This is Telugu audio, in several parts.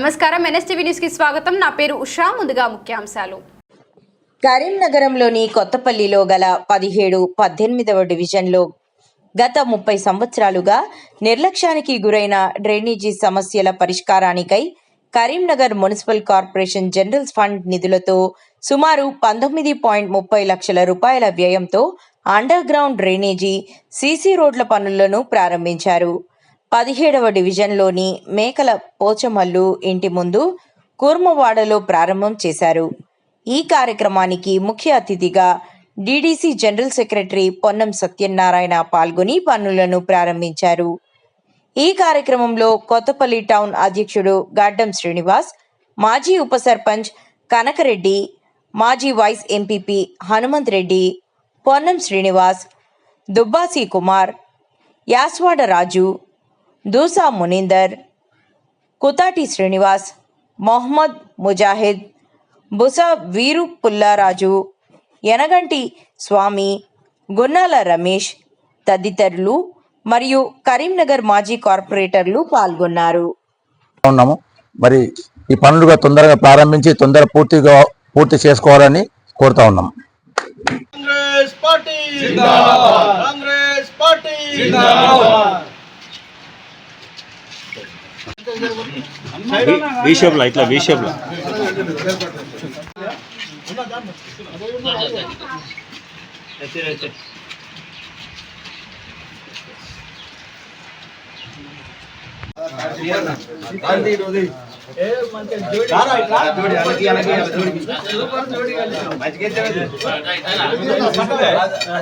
నమస్కారం. ఎన్ఎస్టీవీ న్యూస్కి స్వాగతం. నా పేరు ఉషా. ముందుగా ముఖ్యాంశాలు. కరీంనగరంలోని కొత్తపల్లిలో గల పదిహేడు పద్దెనిమిదవ డివిజన్లో గత ముప్పై సంవత్సరాలుగా నిర్లక్ష్యానికి గురైన డ్రైనేజీ సమస్యల పరిష్కారానికై Karimnagar municipal corporation general fund నిధులతో సుమారు పంతొమ్మిది పాయింట్ ముప్పై లక్షల రూపాయల వ్యయంతో అండర్ గ్రౌండ్ డ్రైనేజీ సీసీ రోడ్ల పనులను ప్రారంభించారు. పదిహేడవ డివిజన్లోని మేకల పోచమల్లు ఇంటి ముందు కూర్మవాడలో ప్రారంభం చేశారు. ఈ కార్యక్రమానికి ముఖ్య అతిథిగా DDC general secretary Ponnam Satyanarayana పాల్గొని పనులను ప్రారంభించారు. ఈ కార్యక్రమంలో కొత్తపల్లి టౌన్ అధ్యక్షుడు గాడ్డం శ్రీనివాస్ మాజీ ఉప సర్పంచ్ కనకరెడ్డి మాజీ వైస్ ఎంపీపీ హనుమంత్ రెడ్డి పొన్నం శ్రీనివాస్ దుబ్బాసి కుమార్ యాస్వాడ రాజు దూసా మునీందర్ కుతాటి శ్రీనివాస్ మొహమ్మద్ ముజాహిద్ బుస వీరు పుల్లారాజు యనగంటి స్వామి గున్నాల రమేష్ తదితరులు మరియు కరీంనగర్ మాజీ కార్పొరేటర్లు పాల్గొన్నారు. ఉన్నాము. మరి ఈ పనులుగా తొందరగా ప్రారంభించి తొందర పూర్తిగా పూర్తి చేసుకోవాలని కోరుతా ఉన్నాం. Congress party Congress party. V షేప్లో ఇట్లా వి షేప్లో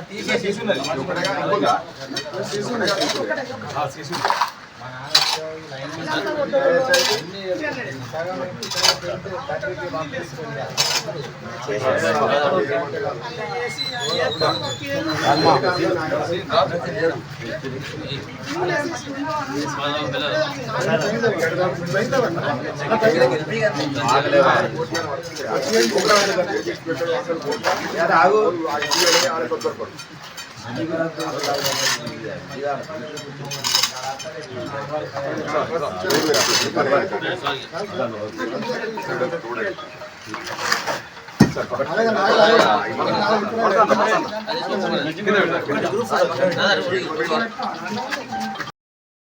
తీసే శిశున్నది శిశు ఆగు ఆడ కొట్టు కింద